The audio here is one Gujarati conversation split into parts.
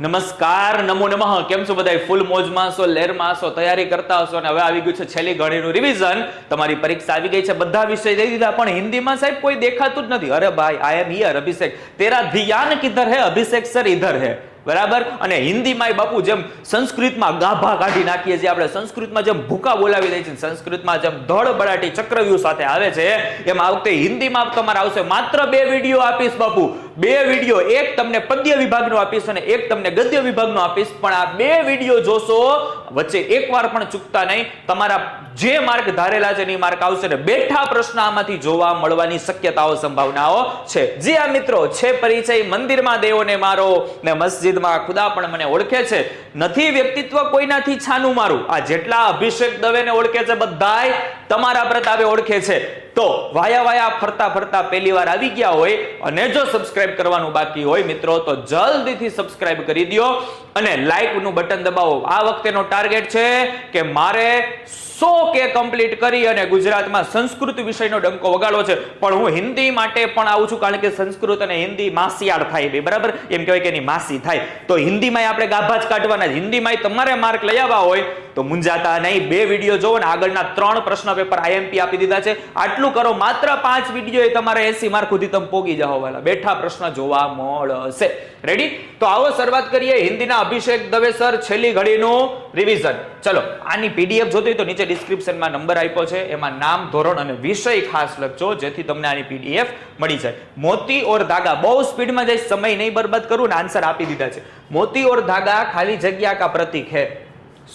નમસ્કાર, નમો નમઃ. કેમ છો બધા ફૂલ મોજમાં છો લહેરમાં છો તૈયારી કરતા હશો અને હવે આવી ગયું છે છેલ્લી ઘડીનું રિવિઝન તમારી પરીક્ષા આવી ગઈ છે, બધા વિષય લઈ લીધા પણ હિન્દીમાં સાહેબ કોઈ દેખાતું જ નથી. અરે ભાઈ આઈ એમ હિયર અભિષેક. તેરા ધ્યાન કિધર હે, અભિષેક સર ઇધર હે. બરાબર? અને હિન્દીમાં બાપુ જેમ સંસ્કૃતમાં ગાભા કાઢી નાખીએ છીએ આપણે, સંસ્કૃતમાં જેમ ભૂકા બોલાવી દઈએ છીએ સંસ્કૃતમાં જેમ ધડ બડાટી ચક્રવ્યૂહ સાથે આવે છે, એમ આ હિન્દીમાં તમારે આવશે. માત્ર બે વીડિયો આપીશ બાપુ. બે વીડિયો એક તમને પદ્ય વિભાગનો આપીશ અને એક તમને ગદ્ય વિભાગનો આપીશ. પણ આ બે વીડિયો જોશો, વચ્ચે એકવાર પણ ચૂકતા નહીં. તમારા જે માર્ક ધારેલા છે એ માર્ક આવશે ને બેઠા પ્રશ્ન આમાંથી જોવા મળવાની શક્યતાઓ, સંભાવનાઓ છે. જી આ મિત્રો, છે પરિચય, મંદિરમાં દેવોને મારો ને મસ્જિદમાં ખુદા પણ મને ઓળખે છે. નથી વ્યક્તિત્વ કોઈનાથી છાનું મારું? આ જેટલા અભિષેક દવેને ઓળખે છે બધાય તમારા પ્રતાપે ઓળખે છે. તો વાયા વાયા ફરતા ફરતા પહેલી વાર આવી ગયા હોય અને જો સબસ્ક્રાઇબ કરવાનું બાકી હોય મિત્રો, તો જલ્દીથી સબસ્ક્રાઇબ કરી દો અને લાઈકનું બટન દબાવો. આ વખતેનો ટાર્ગેટ છે કે મારે સો કે કમ્પ્લીટ કરી અને ગુજરાતમાં સંસ્કૃત વિષયનો ડંકો વગાડવો છે. પણ હું હિન્દી માટે પણ આવું છું, કારણ કે સંસ્કૃત અને હિન્દી માસિયાળ થાય બે, બરાબર? એમ કહેવાય કે એની માસી થાય. તો હિન્દીમાં આપણે ગાભા જ કાઢવાના હિન્દીમાં તમારે માર્ક લઈ આવવા હોય તો મુંજાતા નહીં. બે વીડિયો જોવો ને આગળના ત્રણ પ્રશ્ન પેપર આઈએમપી આપી દીધા છે. આટલું કરો, માત્ર પાંચ વીડિયો એ તમારે એસી માર્ક સુધી તમે પોગી જાઓ, વાલા. બેઠા પ્રશ્ન જોવા મળશે. રેડી તો આવો શરૂઆત કરીએ. હિન્દીના અભિષેક દવે સર, છેલ્લી ઘડીનું રિવિઝન ચલો, આની પીડીએફ જોતી તો નીચે ડિસ્ક્રિપ્શનમાં નંબર આપ્યો છે. એમાં નામ, ધોરણ અને વિષય ખાસ લખજો, જેથી તમને આની પીડીએફ મળી જાય. મોતી ઓર ધાગા. બહુ સ્પીડમાં જઈ સમય નહીં બરબાદ કરું ને આન્સર આપી દીધા છે. મોતી ઓર ધાગા ખાલી જગ્યા કા પ્રતીક હે?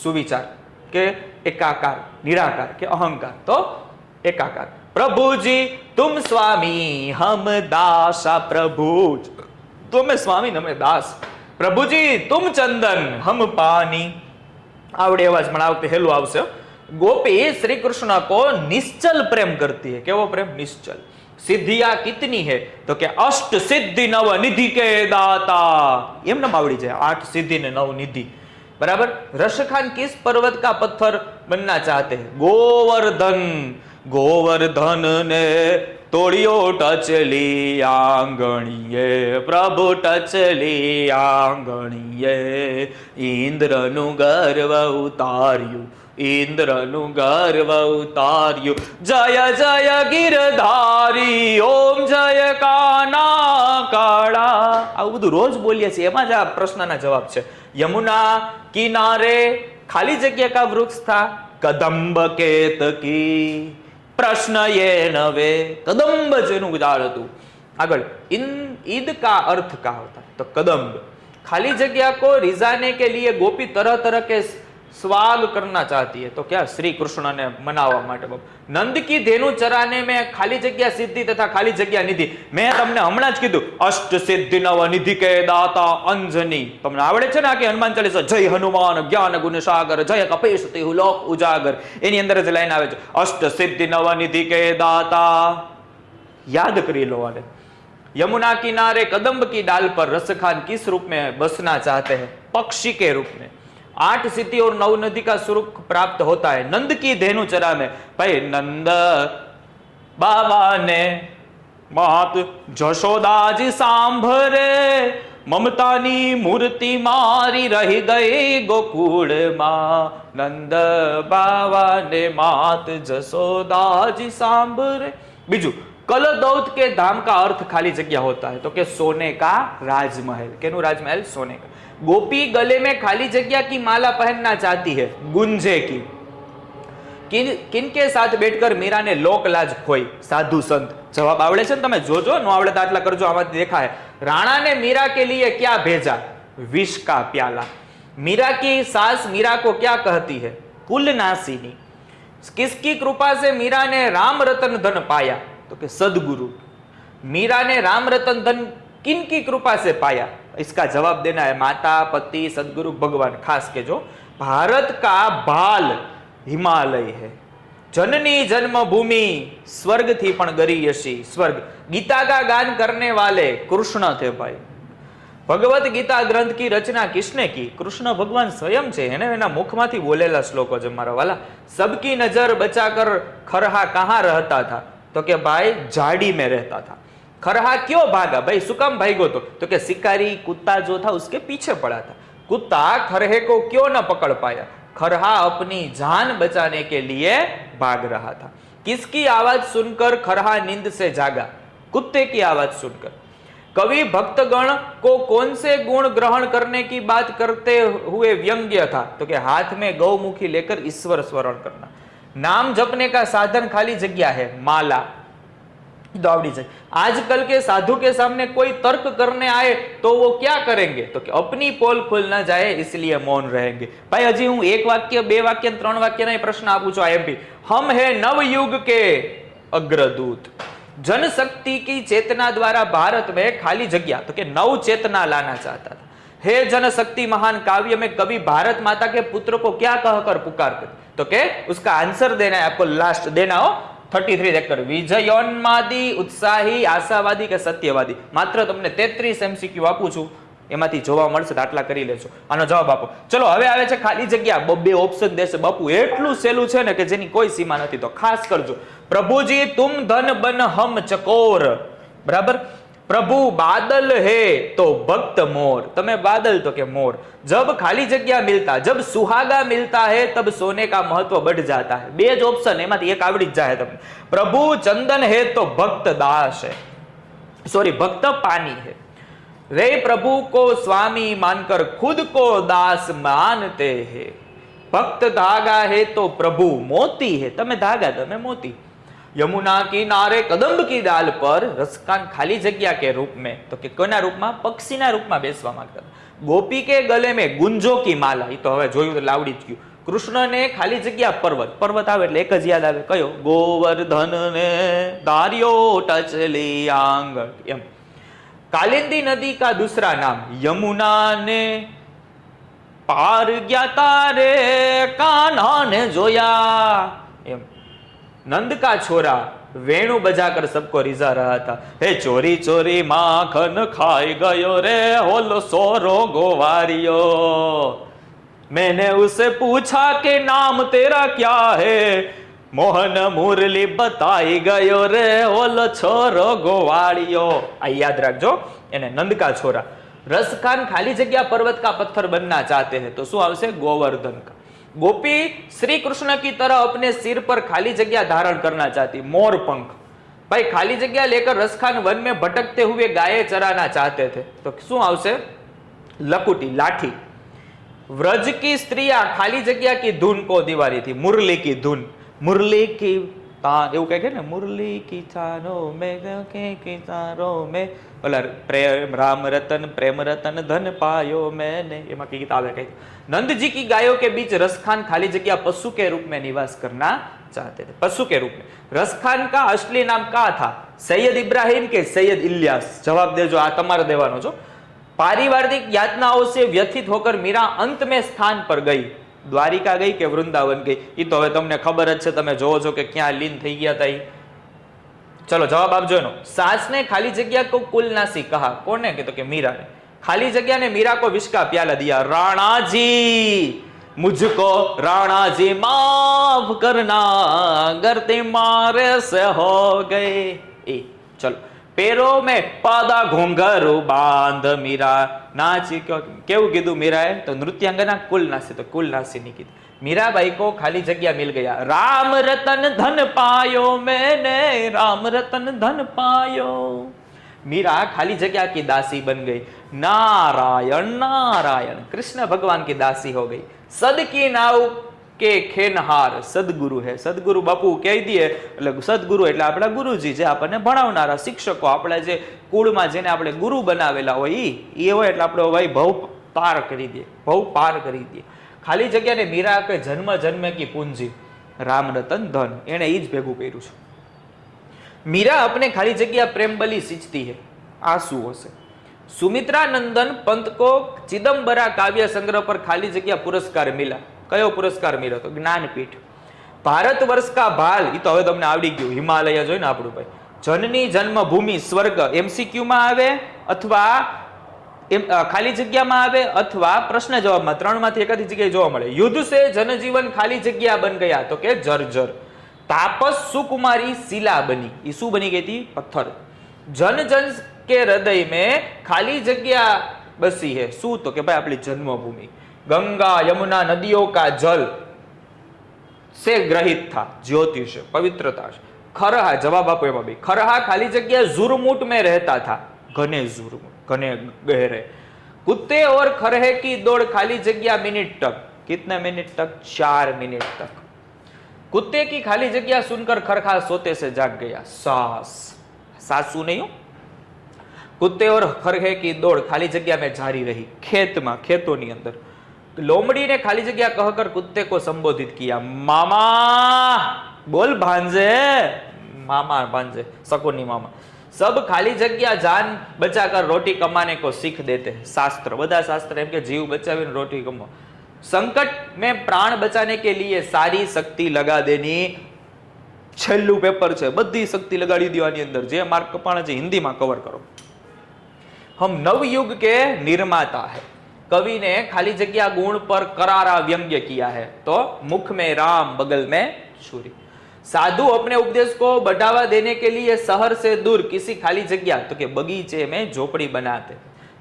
સુવિચાર. કે એકાકાર, નિરાકાર કે અહંકાર? તો એકાકાર. પ્રભુજી, તુમ સ્વામી, હમ દાસા પ્રભુ તમે સ્વામી નમે દાસ. પ્રભુજી, તુમ ચંદન, હમ પાની. આવડે અવાજ પણ આ વખતે હેલું આવશે. ગોપી, શ્રી કૃષ્ણ કો નિશ્ચલ પ્રેમ કરતી હે. કેવો પ્રેમ? નિશ્ચલ. સિદ્ધિયા કિતની હે? તો કે અષ્ટ સિદ્ધિ નવ નિધિ કે દાતા. એમને આવડી જાય. આઠ સિદ્ધિ ને નવ નિધિ. बराबर रशखान किस पर्वत का पत्थर बनना चाहते हैं गोवर्धन गोवर्धन ने તોડિયો ટચલી આંગણીએ પ્રભુ ટચલી આંગણીએ ઇન્દ્રનું ગર્વ ઉતાર્યું ઇન્દ્રનું ગર્વ ઉતાર્યું જય જય ગિરધારી ઓમ જય કાના કાળા આવું બધું રોજ બોલીએ છીએ, એમાં જ આ પ્રશ્નના જવાબ છે. યમુના કિનારે ખાલી જગ્યા કા વૃક્ષ થા? કદંબ કેતકી પ્રશ્ન એ નવે કદંબ જેનું ઉદાહરણ હતું. આગળ, ઇન, ઈદ કા અર્થ કા હતા? તો કદંબ. ખાલી જગ્યા કો રિઝાને કે લીએ ગોપી તરહ તરહ કે स्वाग करना चाहती है तो क्या श्री कृष्ण ने मनावा માટે બાપ નંદ કી ધેનુ ચરાને મેં ખાલી જગ્યા સિદ્ધિ તથા ખાલી જગ્યા નિધિ મેં તમને હમણાં જ કીધું અષ્ટ સિદ્ધિ નવ નિધિ કે દાતા અંજની તમને આવડે છે ને આ કે હનુમાન ચાલીસા જય હનુમાન જ્ઞાન ગુણ સાગર જય કપેશ તે લોક ઉજાગર એની અંદર જ લાઈન આવે છે અષ્ટ સિદ્ધિ નવ નિધિ કે દાતા याद કરી लो वाले यमुना किनारे कदम्ब की डाल पर रसखान किस रूप में बसना चाहते हैं पक्षी के रूप में आठ सिद्धि और नव नदी का स्वरूप प्राप्त होता है नंद की धेनु चरा में भाई नंद बाबा ने मात जशोदाजी सांभरे મમતાની મૂર્તિ મારી રહી ગઈ ગોકુળમાં નંદ બાવાને માત જસોદાજી સાંભરે બીજું कलदौत के धाम का अर्थ खाली जगह होता है तो कि सोने का राजमहल केनु राजमहल सोने का गोपी गले में खाली जगह की माला पहनना चाहती है गुंजे की किन किनके साथ बैठकर मीरा ने लोक लाज खोई साधु संत जवाब आवड़े છે ને તમે જોજો નો આવડે તો આટલા કરજો આમાંથી દેખાય राणा ने मीरा के लिए क्या भेजा विष का प्याला मीरा की सास मीरा को क्या कहती है कुलनासिनी किसकी कृपा से मीरा ने राम रतन धन पाया तो कि सदगुरु मीरा ने राम रतन धन किन की कृपा से पाया इसका जवाब देना है माता पति सदगुरु भगवान खास के जो भारत का बाल हिमालय है जननी जन्मभूमि स्वर्ग थी पण गरी यशी स्वर्ग गीता का गान करने वाले कृष्ण थे भाई ભગવત ગીતા ગ્રંથ કી રચના કિસને કી કૃષ્ણ ભગવાન સ્વયં છે એને એના મુખમાંથી બોલેલા શ્લોકો છે મારા વાલા સબકી નજર બચાકર ખરહા કહાં રહેતા થા તો કે ભાઈ જાડી મેં રહેતા થા खरहा क्यों भागा? भाई, सुकम भाई भागो तो। तो क्या शिकारी, कुत्ता जो था, उसके पीछे पड़ा था। कुत्ता खरहे को क्यों ना पकड़ पाया? खरहा अपनी जान बचाने के लिए भाग रहा था। किसकी आवाज़ सुनकर खरहा नींद से जागा? कुत्ते की आवाज़ सुनकर। कवि भक्तगण को कौन से गुण ग्रहण करने की बात करते हुए व्यंग्य था? तो कि हाथ में गौमुखी लेकर ईश्वर स्मरण करना। नाम जपने का साधन खाली जगह है, माला। तो आवड़ी जाए आजकल के साधु के सामने कोई तर्क करने आए तो वो क्या करेंगे तो कि अपनी पोल खुल न जाए इसलिए मौन रहेंगे भाई हजी હું એક વાક્ય બે વાક્ય અને ત્રણ વાક્યના પ્રશ્ન આપું છું આઈએમપી हम है नवयुग के अग्रदूत जनशक्ति की चेतना द्वारा भारत में खाली जगह तो कि नव चेतना लाना चाहता था हे जनशक्ति महान काव्य में कवि भारत माता के पुत्र को क्या कहकर पुकारते तो के उसका आंसर देना है आपको लास्ट देना हो થર્ટી થ્રી દેખ વિજયોન્માદી, ઉત્સાહી, આશાવાદી કે સત્યવાદી? માત્ર તમને તેત્રીસ એમસીક્યુ આપું છું. એમાંથી જોવા મળશે આટલા કરી લેજો. આનો જવાબ આપો. ચલો, હવે આવે છે ખાલી જગ્યા. બબ્બે ઓપ્શન દેશે. બાપુ, એટલું સહેલું છે ને કે જેની કોઈ સીમા નથી. તો ખાસ કરજો. પ્રભુજી, તુમ ધન બન હમ ચકોર. બરાબર? પ્રભુ બાદલ હે તો ભક્ત મોર તમે બાદલ તો કે મોર जब खाली जगह मिलता जब सुहागा मिलता है तब सोने का महत्व बढ़ जाता है બે જ ઓપ્શન એમાંથી એક આવડી જ જાય તમને પ્રભુ ચંદન હે તો ભક્ત દાસ है सॉरी भक्त पानी है रे प्रभु को स्वामी मानकर खुद को दास मानते हैं भक्त धागा है तो प्रभु मोती है તમે धागा તમે मोती યમુના કિનારે કદંબ કી દાલ પર રસકાન ખાલી જગ્યા કે રૂપ મેં? તો કે કોના રૂપમાં? પક્ષીના રૂપમાં બેસવા માંગતા ગોપી કે ગલે મેં? ગુંજો કી માલા? એ તો હવે જોયું એટલે આવડી જ ગયું. કૃષ્ણને ખાલી જગ્યા પર્વત. પર્વત આવે એટલે એક જ યાદ આવે. કયો? ગોવર્ધન ને દાર્યો ટચલી આંગણ. એમ. કાલિંદી નદી કા દુસરા નામ? યમુના ને પાર ગયા તારે કાના ને જોયા. એમ. નંદકા છોરા વેણુ બજા કર સબકો રીઝા રહ્યા હતા. હે ચોરી ચોરી, માખન ખાઈ ગયો રે હોલો સોરો ગોવારિયો મેને ઉસે પૂછા કે નામ તેરા ક્યા હે? મોહન મુરલી બતાઈ ગયો રે ઓલો છોરો ગોવાળિયો આ યાદ રાખજો, એને નંદકા છોરા. રસકાન ખાલી જગ્યા પર્વત કા પથ્થર બનના ચાહતે હે, તો શું આવશે? ગોવર્ધન કા. गोपी श्री कृष्ण की तरह अपने सिर पर खाली जगह धारण करना चाहती मोर पंख भाई खाली जगह लेकर रसखान वन में भटकते हुए गाये चराना चाहते थे तो શું આવશે लकुटी लाठी व्रज की स्त्रियां खाली जगह की धुन को दीवारी थी मुरली की धुन मुरली की તા એવું કહે છે ને, મુરલી કિથારો મે કે કિચારો મે ઓલા પ્રેમ, રામ રતન, પ્રેમ રતન ધન પાયો મેને. એમાં કઈ ગીત આવે, કઈ નંદજી કી ગાયો કે બીચ રસખાન ખાલી જગ્યા પશુ કે રૂપ में નિવાસ કરના ચાહતે થે પશુ કે રૂપ में રસખાન કા અસલી નામ કા થા? સૈયદ ઇબ્રાહિમ કે સૈયદ ઇલિયાસ? જવાબ દેજો, આ તમારે દેવાનો છો પારિવારિક યાતનાઓ સે વ્યથિત હોકર મીરા અંત મેં સ્થાન પર ગઈ. દ્વારિકા ગઈ કે વૃંદાવન ગઈ? એ તો હવે તમને ખબર જ છે, તમે જોવો છો કે ક્યાં લીન થઈ ગયા હતા ચલો, જવાબ આપજો એનો. સાસને ખાલી જગ્યા કો કુલનાસી કહા. કોને? કીધું કે મીરાને. ખાલી જગ્યાને મીરા કો વિશ્કા પ્યાલા દિયા. રાણાજી, મુજકો રાણાજી માફ કરના ગરતે મારે સે હો ગયે. એ, ચલો. પેરો મેં પાદા ઘોંઘરુ બાંધ મીરા. નાચી કેવું કીધું મીરાએ? તો નૃત્યાંગના કુલ નાસી, તો કુલ નાસીની કીધી. મીરાબાઈ કો ખાલી જગ્યા મિલ ગયા. રામ રતન ધન પાયો મેને, રામ રતન ધન પાયો. મીરા ખાલી જગ્યા કી દાસી બન ગઈ. નારાયણ નારાયણ. કૃષ્ણ ભગવાન કી દાસી હો ગઈ. સદકી નાવ કે ખેનહાર, સદગુરુ હે. સદગુરુ બાપુ કહી દઈએ, એટલે સદગુરુ એટલે આપણા ગુરુજી જે આપણને ભણાવનારા શિક્ષકો, આપણે જે કુળમાં જેને આપણે ગુરુ બનાવેલા હોય એ એ હોય એટલે આપણે ભાઈ ભવ પાર કરી દઈએ, ભવ પાર કરી દઈએ. ખાલી જગ્યાને મીરા કે જન્મ, જન્મે કી પૂંજી. રામરતન ધન, એણે એ જ ભેગું કર્યું છે. મીરા આપણે ખાલી જગ્યા પ્રેમ બલી સિંચતી હે. શું હશે. સુમિત્રાનંદન નંદન ચિદમ્બરા કાવ્ય સંગ્રહ પર ખાલી જગ્યા પુરસ્કાર મિલા. કયો પુરસ્કાર મળ્યો તો? જ્ઞાનપીઠ. ભારત વર્ષ કા ભાલ? એ તો હવે તમને આવડી ગયું. હિમાલય જોઈને આપણું ભાઈ. જનની જન્મભૂમિ સ્વર્ગ એમસીક્યુમાં આવે અથવા એમ ખાલી જગ્યામાં આવે અથવા પ્રશ્ન જવાબમાં ત્રણમાંથી એકાદી જગ્યાએ જોવા મળે. યુદ્ધ સે જનજીવન ખાલી જગ્યા બન ગયા તો કે જર્જર. તાપસ સુકુમારી શિલા બની. એ શું બની ગઈ હતી? પથ્થર. જન જન કે હૃદય મેં ખાલી જગ્યા બસી હે. શું? તો કે ભાઈ આપણી જન્મભૂમિ. ગંગા યમુના નદીઓ કા જલ से ग्रहित था ज्योतिष पवित्रता खरहा जवाब आपो एमा भी खरहा खाली जगह जुरमुट में रहता था घने जुरमुट घने गहरे कुत्ते और खरहे की दौड़ खाली जगह मिनट तक कितने मिनट तक चार मिनट तक कुत्ते की खाली जगह सुनकर खरखा सोते से जाग गया सास सासू नहीं हो कुत्ते और खरहे की दौड़ खाली जगह में जारी रही खेत में खेतों ની અંદર लोमड़ी ने खाली जगह कहकर कुत्ते को संबोधित किया मामा बोल भांजे मामा भांजे सकोनी मामा सब खाली जगह जान बचाकर रोटी कमाने को सीख देते हैं शास्त्र બધા શાસ્ત્ર એમ કે જીવ બચાવીને રોટી કમાઓ संकट में प्राण बचाने के लिए सारी शक्ति लगा देनी છેલ્લું પેપર છે બધી શક્તિ લગાડી દેવાની અંદર જે માર્ક કપાણા છે હિન્દીમાં કવર કરો हम नवयुग के निर्माता है कवि ने खाली जगह गुण पर करारा व्यंग्य किया है तो मुख में राम बगल में छुरी साधु अपने उपदेश को बढ़ावा देने के लिए शहर से दूर किसी खाली जगह तो के बगीचे में झोपड़ी बनाते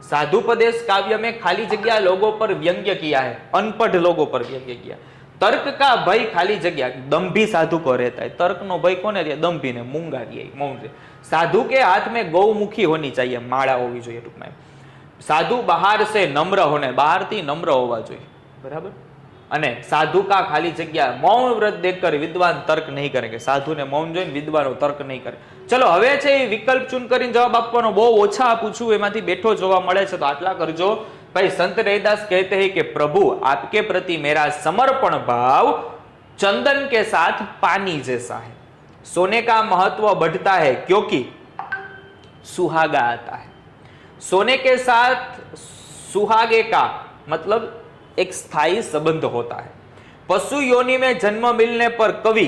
साधु प्रदेश काव्य में खाली जगह लोगों पर व्यंग्य किया है अनपढ़ लोगों पर व्यंग्य किया તર્ક કા ભય ખાલી જગ્યા દંભી સાધુ કો રહેતા તર્ક નો ભય કોને રહે દંભી ને મૂંગા રહે મૌન રહે સાધુ કે હાથ મેં ગૌમુખી હોની ચાહીએ માળા હોવી જોઈએ ટૂંકમાં સાધુ બહાર સે નમ્ર હોને બહારથી નમ્ર હોવા જોઈએ બરાબર અને સાધુ કા ખાલી જગ્યા મૌન વ્રત દેખકર વિદ્વાન તર્ક નહીં કરેંગે સાધુને મૌન જોઈને વિદ્વાનો તર્ક નહીં કરે ચલો હવે છે એ વિકલ્પ ચૂન કરીને જવાબ આપવાનો બહુ ઓછા આપું છું એમાંથી બેઠો જોવા મળે છે તો આટલા કરજો ભાઈ સંત रैदास कहते हैं कि प्रभु आपके प्रति मेरा समर्पण भाव चंदन के साथ पानी जैसा है सोने का महत्व बढ़ता है क्योंकि सुहागा आता है सोने के साथ सुहागे का मतलब एक स्थायी संबंध होता है। पशु योनि में जन्म मिलने पर कवि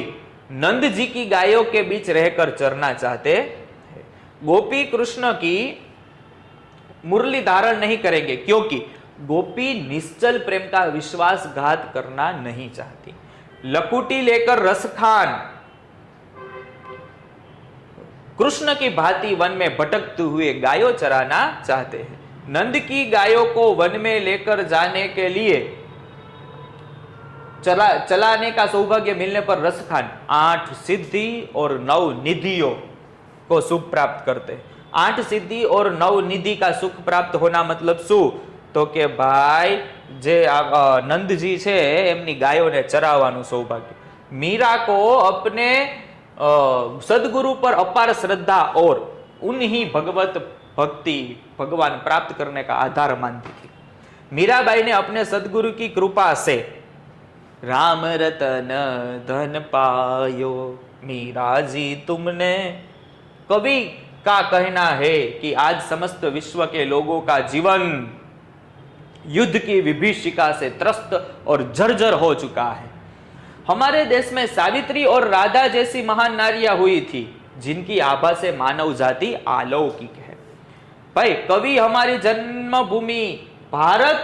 नंद जी की गायों के बीच रहकर चरना चाहते गोपी कृष्ण की मुरली धारण नहीं करेंगे, क्योंकि गोपी निश्चल प्रेम का विश्वासघात करना नहीं चाहती। लकुटी लेकर रसखान कृष्ण की भांति वन में भटकते हुए गायों चराना चाहते हैं नंद की गायों को वन में लेकर जाने के लिए चला चलाने का सौभाग्य मिलने पर रसखान आठ सिद्धि और नौ निधियों को सुख प्राप्त करते हैं आठ सिद्धि और नौ निधि का सुख प्राप्त होना मतलब શું તો કે ભાઈ જે આ, અ, નંદજી છે એમની ગાયોને ચરાવવાનું સૌભાગ્ય मीरा को अपने अ, सदगुरु पर अपार श्रद्धा और उन्हीं भगवत भक्ति भगवान प्राप्त करने का आधार मानती थी। मीराबाई ने अपने सदगुरु की कृपा से राम रतन धन पायो, मीरा जी तुमने। कवि का कहना है कि आज समस्त विश्व के लोगों का जीवन युद्ध की विभीषिका से त्रस्त और जर्जर हो चुका है। हमारे देश में सावित्री और राधा जैसी महान नारियां हुई थी जिनकी आभा से मानव जाति अलौकिक है भाई कवि हमारी जन्मभूमि भारत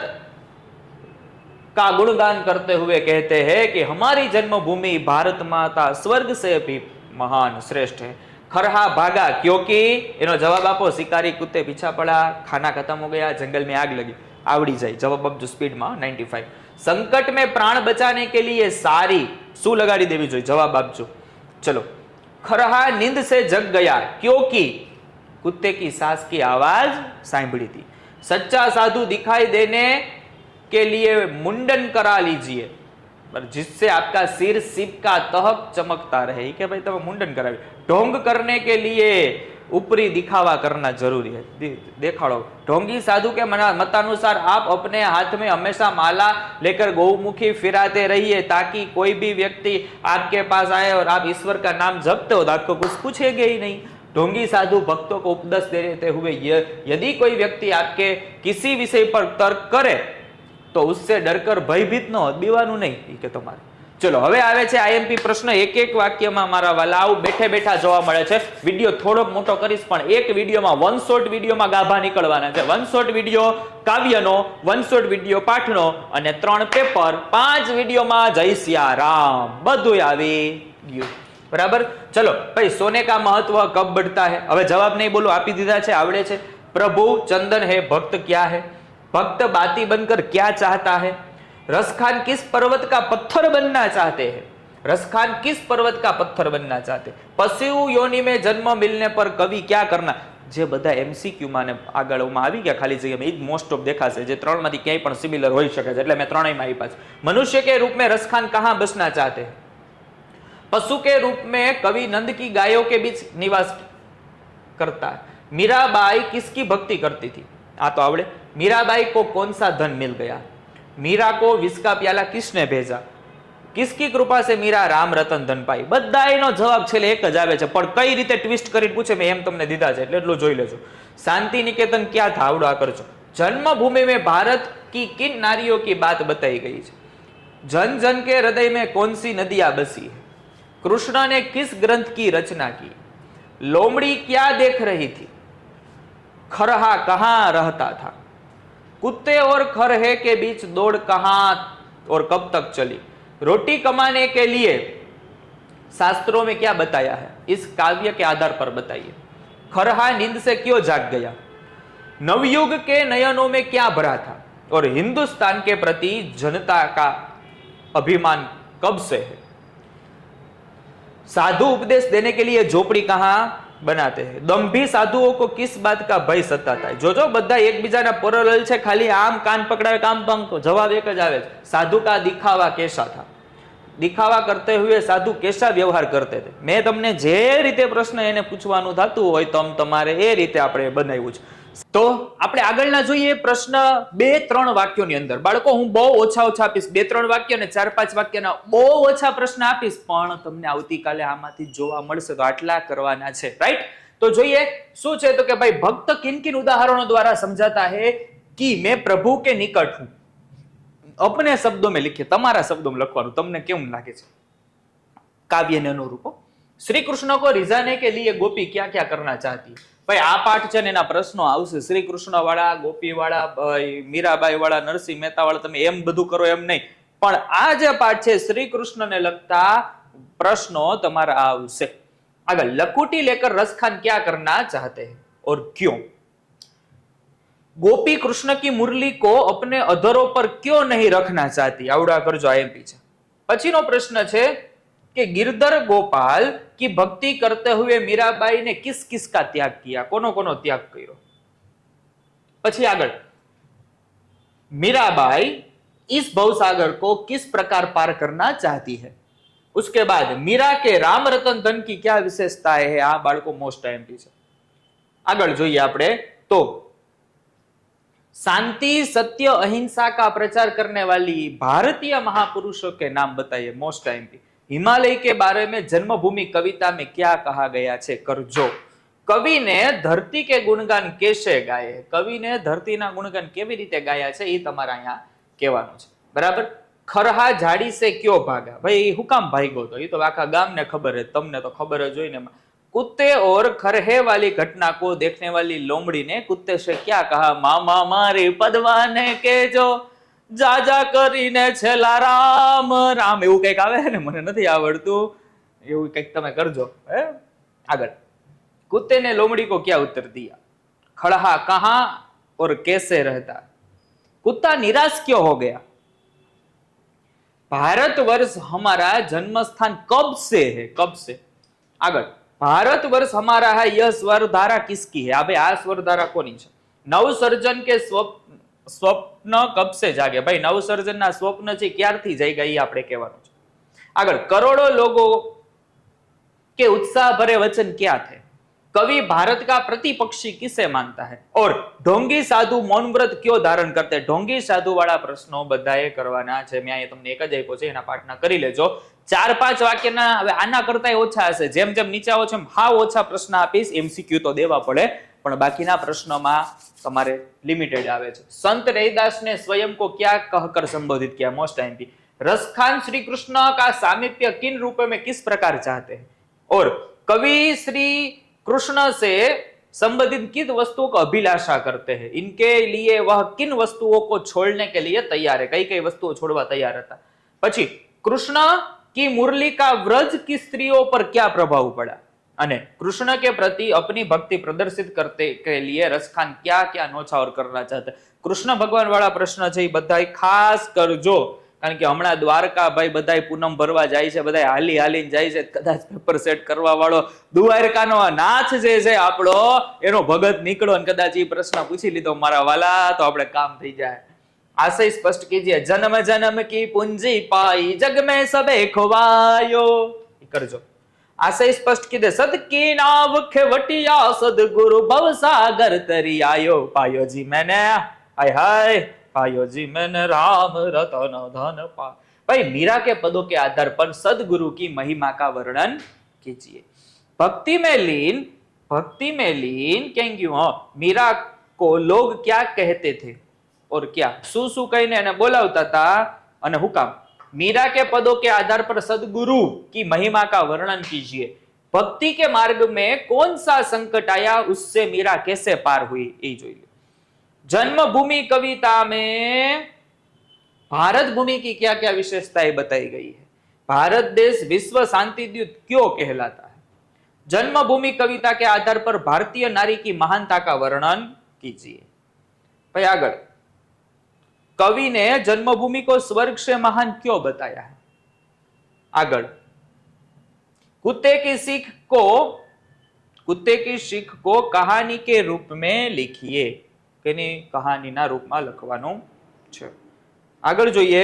का गुणगान करते हुए कहते हैं कि हमारी जन्मभूमि भारत माता स्वर्ग से भी महान श्रेष्ठ है खरहा भागा क्योंकि એનો જવાબ આપો શિકારી કુત્તે પીછા પડા ખાના ખતમ હો ગયા जंगल में आग लगी આવડી જાય જવાબ આપજો સ્પીડમાં 95 संकट में प्राण बचाने के लिए सारी शू लगाड़ी देवी जो जवाब आपजो। चलो। खरहा नींद से जग गया, क्योंकि कुत्ते की सास की आवाज़ सांभड़ी थी। सच्चा साधु दिखाई देने के लिए मुंडन करा लीजिए, पर जिससे आपका सिर शिव का तहक चमकता रहे। क्या भाई, तब मुंडन करा ढोंग करने के लिए ऊपरी दिखावा करना जरूरी है दे- देखाड़ो ढोंगी साधु के मना- मतानुसार आप अपने हाथ में हमेशा माला लेकर गौमुखी फिराते रहिए ताकि कोई भी व्यक्ति आपके पास आए और आप ईश्वर का नाम जपते हो तो आपको कुछ पूछेंगे ही नहीं ढोंगी साधु भक्तों को उपदेश देते हुए य- यदि कोई व्यक्ति आपके किसी विषय पर तर्क करे તો ઉસસે ડરકર ભયભીત ન હોત બીવાનું નહીં ઈ કે તમારે ચલો, હવે આવે છે આઈએમપી પ્રશ્ન. એક એક વાક્યમાં મારા વાલા આવું બેઠે બેઠા જોવા મળે છે. વીડિયો થોડોક મોટો કરીશ, પણ એક વિડીયોમાં વન શોર્ટ વિડીયોમાં ગાભા નીકળવાના છે. વન શોર્ટ વીડિયો કાવ્યનો વન શોર્ટ વીડિયો પાઠનો અને ત્રણ પેપર પાંચ વિડીયોમાં જય સિયારામ. બધું આવી ગયું. બરાબર? ચલો, ભાઈ, સોને કા મહત્વ, કબ બઢતા હે? હવે જવાબ નહીં બોલું, આપી દીધા છે, આવડે છે. પ્રભુ, ચંદન હે, ભક્ત ક્યાં હે? ભક્ત બાતી બનકર ક્યાં ચાહતા હે? रसखान किस पर्वत का पत्थर बनना चाहते हैं रसखान किस पर्वत का पत्थर बनना चाहते हैं? पशु योनि में जन्म मिलने पर कवि क्या करना જે બધા એમસીક્યુ માં ને આગળમાં આવી ગયા ખાલી જગ્યામાં એ જ મોસ્ટ ઓફ દેખાશે જે ત્રણમાંથી ક્યાંય પણ સિમિલર હોઈ શકે છે એટલે મેં ત્રણેયમાં આપ્યા છે મનુષ્ય કે રૂપ में रसखान कहाँ बसना चाहते हैं पशु के रूप में कवि नंद की गायों के बीच निवास करता है मीराबाई किसकी भक्ति करती थी आ तो आवड़े मीराबाई को कौन सा धन મીરા કો વિસ્કા પ્યાલા કિસને ભેજા? કિસકી કૃપા સે મીરા રામ રતન ધનપાઈ બધા એનો જવાબ છેલ્લે એક જ આવે છે. પણ કઈ રીતે ટ્વિસ્ટ કરીને પૂછે મેં એમ તમને દીધા છે. એટલે એટલું જોઈ લેજો. શાંતિ નિકેતન ક્યાં ધાવડા કરજો? જન્મભૂમિ મેં ભારત કી કિન નારીઓ કી બાત બતાઈ ગઈ છે. જન જન કે હૃદય મેં કોનસી નદીયા બસી કૃષ્ણ ને કિસ ગ્રંથ કી રચના કી? લોમડી ક્યાં દેખ રહી થી? ખરહા કહા રહતા થા? कुत्ते और खरहे के बीच दौड़ कहाँ और कब तक चली? रोटी कमाने के लिए शास्त्रों में क्या बताया है? इस काव्य के आधार पर बताइए। खरहा नींद से क्यों जाग गया? नवयुग के नयनों में क्या भरा था? और हिंदुस्तान के प्रति जनता का अभिमान कब से है? साधु उपदेश देने के लिए झोपड़ी कहाँ બનાતે દમ ભી સાધુઓ કો કિસ બાત કા ભય સતાતા થાય જોજો, બધા એકબીજાના પરલલ છે, ખાલી આમ કાન પકડાવે, કામ પંખ જવાબ એક જ આવે છે. સાધુ કા દિખાવા કેસા થા? દિખાવા કરતે હુએ સાધુ કેસા વ્યવહાર કરતે તે મેં તમને જે રીતે પ્રશ્ન એને પૂછવાનું થતું હોય, તમ તમારે એ રીતે આપણે બનાવ્યું છે. તો આપણે આગળના જોઈએ પ્રશ્ન બે, ત્રણ વાક્યોની અંદર. બાળકો, હું બહુ ઓછા ઓછા આપીશ. બે, ત્રણ વાક્ય અને ચાર, પાંચ વાક્યના બહુ ઓછા પ્રશ્ન આપીશ, પણ તમને આવતીકાલે આમાંથી જોવા મળશે તો આટલા કરવાના છે. રાઈટ તો જોઈએ, શું છે તો કે ભાઈ, ભક્ત કિન કિન ઉદાહરણો દ્વારા સમજાતા હે કે મેં પ્રભુ કે નિકટ હું? અપને શબ્દો મેં લખીએ, તમારા શબ્દો લખવાનું, તમને કેમ લાગે છે? કાવ્યને અનુરૂપો શ્રી કૃષ્ણ કો, રીઝાને કે લીએ ગોપી ક્યાં ક્યાં કરના ચાહતી? ભાઈ, આ પાઠ છે ને એના પ્રશ્નો આવશે. શ્રી કૃષ્ણ વાળા ગોપી વાળા મીરાબાઈ વાળા નરસિંહ મહેતા વાળા તમે એમ બધું કરો એમ નહીં. પણ આ જે પાઠ છે શ્રી કૃષ્ણને લગતા પ્રશ્નો તમારા આવશે. આગળ લકુટી લેકર રસખાન ક્યાં કરના ચાહતે ઓર ક્યો? ગોપી કૃષ્ણ કી મુરલી કો અપને અધરો પર ક્યો નહીં રખના ચાહતી? આવડા કરજો આઈએમપી છે. પછીનો પ્રશ્ન છે કે गिरधर गोपाल की भक्ति करते हुए मीराबाई ने किस किस का त्याग किया કોનો કોનો ત્યાગ કર્યો પછી આગળ मीराबाई इस भवसागर को किस प्रकार पार करना चाहती है उसके बाद मीरा के राम रतन धन की क्या विशेषताएं है આ બાળકો મોસ્ટ આઈએમપી છે આગળ જોઈએ આપણે તો शांति सत्य अहिंसा का प्रचार करने वाली भारतीय महापुरुषों के नाम बताइए मोस्ट टाइम હિમાલય કે બારે મેં જન્મભૂમિ કવિતા મેં ક્યાં કહા ગયા છે? કરજો કવિને ધરતી કે ગુણગાન કેશે ગાય? કવિને ધરતીના ગુણગાન કેવી રીતે ગાયા છે એ તમારે અહીંયા કહેવાનું છે. બરાબર? ખરહા ઝાડી સે કયો ભાગા? ભાઈ, એ હુકામ ભાગ્યો તો. એ તો આખા ગામને ખબર હે તમને તો ખબર જ હોય ને કુત્તે ઓર ખરહે વાલી ઘટના કો દેખને વાલી લોમડીને કુત્તે સે ક્યાં કહા? મામા મારે પદવાને કેજો. જાજા કરીને છેલા રામ. રામ એવું કંઈક આવે ને, મને નથી આવડતું. એવું કંઈક તમે કરજો, હે? આગળ. કુત્તે ને લોમડી કો ક્યાં ઉત્તર દિયા? ખડહા કહા ઓર કેસે રહેતા? કુત્તા નિરાશ ક્યો હો ગયા? ભારત વર્ષ હમારા જન્મસ્થાન કબ સે હે? કબ સે? આગળ. ભારત વર્ષ હમારા હે, યહ સ્વર ધારા કિસકી હે? આ આ સ્વર ધારા કોની છે? નવ સર્જન કે સ્વ સ્વ સ્વપ્ન કબ સે જાગે ભાઈ નવ સર્જનના સ્વપ્ન છે ક્યારથી જાગ્યા એ આપણે કહેવાનું છે આગળ કરોડો લોકો के उत्साह भरे वचन क्या थे कवि भारत का प्रतिपक्षी किसे मानता है और ढोंगी साधु मौन व्रत क्यों धारण करते हैं? ઢોંગી સાધુ વાળા પ્રશ્નો બધાએ કરવાના છે મેં અહીંયા તમને એક જ આપ્યો છે એના પાઠના કરી લેજો ચાર પાંચ વાક્યના હવે આના કરતા ઓછા હશે જેમ જેમ નીચે આવો છો એમ હાવ ઓછા પ્રશ્ન આપીશ એમસીક્યુ તો દેવા પડે પણ બાકીના પ્રશ્નોમાં તમારે લિમિટેડ આવે છે સંત રૈદાસ ने स्वयं को क्या कहकर संबोधित किया मोस्ट टाइम की रसखान श्री कृष्ण का सामिप्य किन रूप में किस प्रकार चाहते हैं और कवि श्री कृष्ण से संबंधित किन वस्तुओं को अभिलाषा करते हैं इनके लिए वह किन वस्तुओं को छोड़ने के लिए तैयार है कई कई वस्तुओं छोड़वा तैयार હતા પછી કૃષ્ણ कि मुरली का व्रज की स्त्रियों पर क्या प्रभाव पड़ा અને कृष्ण के प्रति अपनी भक्ति प्रदर्शित करते के लिए रसखान क्या क्या नौछावर करना चाहते કૃષ્ણ ભગવાન વાળા પ્રશ્ન છે એ બધાય ખાસ કરજો કારણ કે હમણાં દ્વારકા ભાઈ બધાય પૂનમ ભરવા જાય છે બધાય હાલી હાલીને જાય છે કદાચ પેપર સેટ કરવા વાળો દ્વારકાનો આ નાથ જે છે આપણો એનો ભગત નીકળો અને કદાચ એ પ્રશ્ન પૂછી લીધો મારા વાલા તો આપણે કામ થઈ જાય આશય સ્પષ્ટ કીજીએ જન્મ જન્મ કી પૂંજી પાઈ જગ મેં સબે ખોવાયો એ કરજો આશય સ્પષ્ટ કીધે સદ કી નાવ ખેવટિયા સદગુરુ ભવસાગર તરી આયો પાયો જી મેને હાય હાય पायो जी मैंने राम रतन धन पा भाई मीरा के पदों के आधार पर सदगुरु की महिमा का वर्णन कीजिए भक्ति में लीन भक्ति में लीन कहेंगे हाँ मीरा को लोग क्या कहते थे और क्या શું શું કહીને એને બોલાવતા હતા અને હુકામ मीरा के पदों के आधार पर सदगुरु की महिमा का वर्णन कीजिए। भक्ति के मार्ग में कौन सा संकट आया, उससे मीरा कैसे पार हुई, ये जो जन्मभूमि कविता में भारत भूमि की क्या क्या विशेषताएँ बताई गई है? भारत देश विश्व शांति दूत क्यों कहलाता है? जन्मभूमि कविता के आधार पर भारतीय नारी की महानता का वर्णन कीजिए। भाई आगड़ कवि ने जन्मभूमि को स्वर्ग से महान क्यों बताया है आगळ कुत्ते की सीख को कुत्ते की सीख को कहानी के रूप में लिखिए તેની કહાનીના રૂપમાં લખવાનું છે આગળ જોઈએ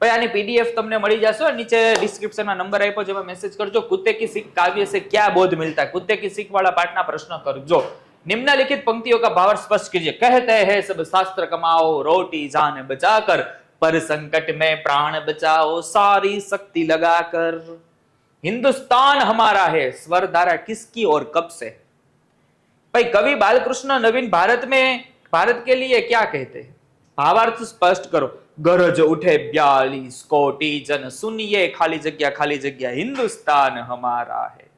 ભાઈ આની પીડીએફ તમને મળી જશે નીચે ડિસ્ક્રિપ્શનમાં નંબર આપ્યો છે એમાં મેસેજ કરજો कुत्ते की सीख काव्य से क्या बोध मिलता है कुत्ते की सीख वाला पाठ ना प्रश्न करजो निम्नलिखित पंक्तियों का भावार्थ स्पष्ट कीजिए। कहते हैं, सब शास्त्र कमाओ, रोटी जान बचाकर, पर संकट में प्राण बचाओ, सारी शक्ति लगाकर। हिंदुस्तान हमारा है स्वर धारा किसकी और कब से? भाई, कवि बालकृष्ण नवीन भारत में, भारत के लिए क्या कहते हैं? भावार्थ स्पष्ट करो। गरज उठे बयालीस कोटि जन, सुनिए, खाली जगह खाली जगह, हिंदुस्तान हमारा है।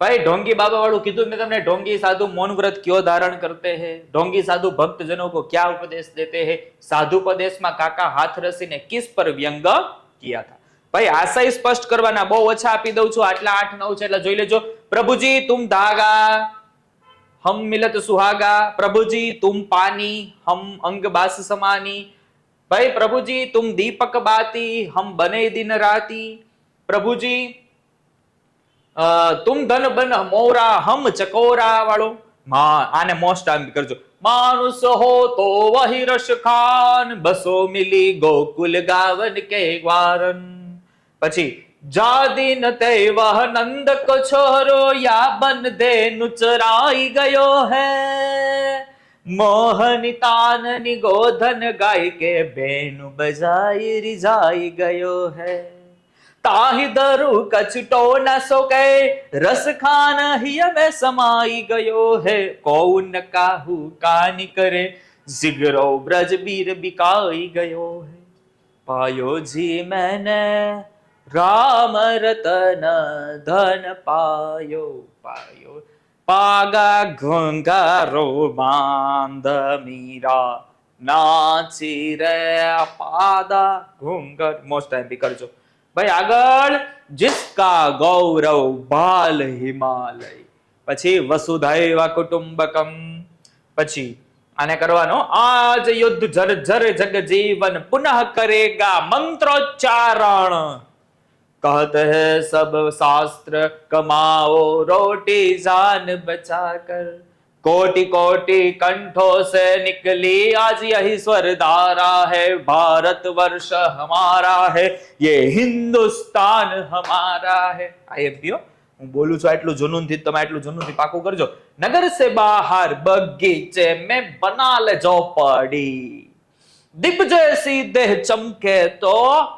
ભાઈ, ઢોંગી બાબા વાળું કીધું, મેં તમને ઢોંગી સાધુ મૌન વ્રત કયો ધારણ કરતે હે? ઢોંગી સાધુ ભક્તજનો કો ક્યાં ઉપદેશ દેતે હે? સાધુ ઉપદેશમાં કાકા હાથ રસીને કિસ પર વ્યંગ કિયા થા? ભાઈ, આશય સ્પષ્ટ કરવાના બહુ ઓછા આપી દઉં છું. આટલા આઠ, નવ છે, એટલે જોઈ લેજો. પ્રભુજી, તુમ ધાગા, હમ મિલત સુહાગા. પ્રભુજી, તુમ પાની, હમ અંગ બાસ સમાની. ભાઈ, પ્રભુજી, તુમ દીપક બાતી, હમ બને દિન રાતી. પ્રભુજી તુમ ધન બન મોરા, હમ ચકોરા વાળો. મા, આને મોસ્ટ આમ કરજો. માનુસ હો તો વહી રસ ખાન, બસો મિલી ગોકુલ ગાવન કે વારન. પછી, જાદીન તૈવ નંદ કો છોરો, યા બન દે નુચરાઈ ગયો હે. મોહન તાનની ગોધન ગાય કે બેનુ બજાઈ રિજાઈ ગયો હે. ताहि दरु कछटो न सोके, रस खान ही अब समाई गयो है, कौन काहू कानी करे, जिगरो ब्रज बीर बिकाई गयो है। पायो जी मैंने, राम रतन धन पायो पायो। पागा घुंगा रोमांद मीरा, नाची रे पादा घुंगर मोस्ट टाइम भी कर जो। ભાઈ આગળ જિસકા ગૌરવ ભાલ હિમાલય. પછી વસુધૈવ કુટુંબકમ. પછી આને કરવાનો આજ યુદ્ધ જર જર જગ જીવન પુનઃ કરેગા મંત્રોચ્ચારણ. કહત હે સબ શાસ્ત્ર, કમાઓ, રોટી, જાન બચા કર कोटि कोटि कंठों से निकली आज यही स्वर धारा है भारत वर्ष हमारा है ये हिंदुस्तान हमारा है આ એમ થયો હું બોલું છું આટલું જુનૂનથી તમે આટલું જુનૂનથી પાકું કરજો નગર से बाहर बगीचे में बना ले झोपड़ी दीप जैसी देह चमके तो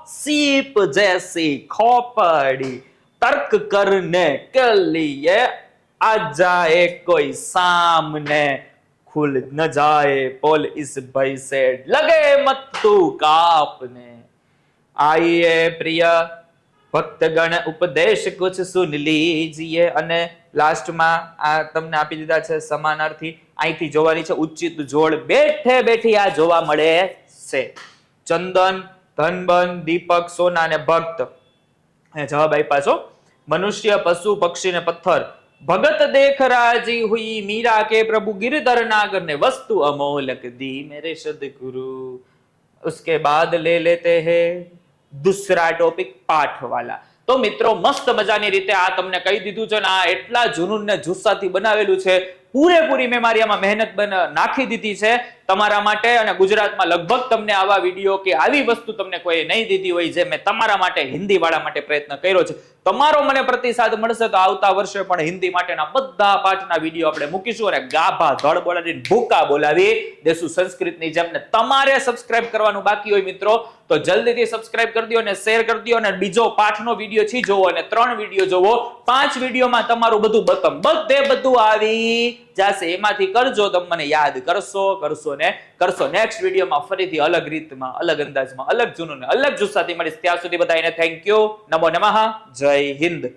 सीप जैसी खोपड़ी तर्क करने के लिए आ जाए कोई सामने खुल न जाए पोल इस भय से लगे मत तू कापने आइए प्रिय ભક્તગણ ઉપદેશ કુછ સુન લીજીએ અને લાસ્ટમાં આ તમને આપી દીધા છે સમાનાર્થી અહીંથી જોવાની છે ઉચિત જોડ બેઠે બેઠી આ જોવા મળે છે ચંદન ધનબન દીપક સોના અને ભક્ત અહીંયા જવાબ આપ્યા છો મનુષ્ય પશુ પક્ષી ને પથ્થર ભગત દેખ રાજી હુઈ મીરા કે પ્રભુ गिरधर नागर ने वस्तु अमोलक दी मेरे सदगुरु उसके बाद ले लेते हैं दूसरा टॉपिक પાઠ વાલા તો મિત્રો મસ્ત મજાની રીતે આ તમને કહી દીધું છે ને આ એટલા જુનૂન ને જુસ્સાથી બનાવેલું છે પૂરેપૂરી મેં મારી આમાં મહેનત નાખી દીધી છે તમારા માટે અને ગુજરાતમાં લગભગ તમને આવા વીડિયો કે આવી વસ્તુ તમને કોઈ નહીં દીધી હોય જે મેં તમારા માટે હિન્દી વાળા માટે પ્રયત્ન કર્યો છે. તમારો મને પ્રતિસાદ મળશે તો આવતા વર્ષે પણ હિન્દી માટેના બધા પાઠના વીડિયો આપણે મૂકીશું અને ગાભા ધડ બોલાવીને ભૂકા બોલાવી દેશું સંસ્કૃતની જેમ. ને તમારે સબસ્ક્રાઇબ કરવાનું બાકી હોય મિત્રો, તો જલ્દીથી સબસ્ક્રાઇબ કરી દો અને શેર કરી દો અને બીજો પાઠનો વીડિયો છી જોવો અને ત્રણ વીડિયો જોવો. પાંચ વિડીયોમાં તમારું બધું બતમ. બધે બધું આવી જશે, એમાંથી કરજો, તમે મને યાદ કરશો કરશો ને, કરશો. નેક્સ્ટ વિડીયોમાં ફરીથી અલગ રીતમાં, અલગ અંદાજમાં, અલગ જૂનું ને અલગ જુસ્સાથી મળીશ. ત્યાં સુધી બધાને થેન્ક યુ નમો નમઃ. જય હિન્દ.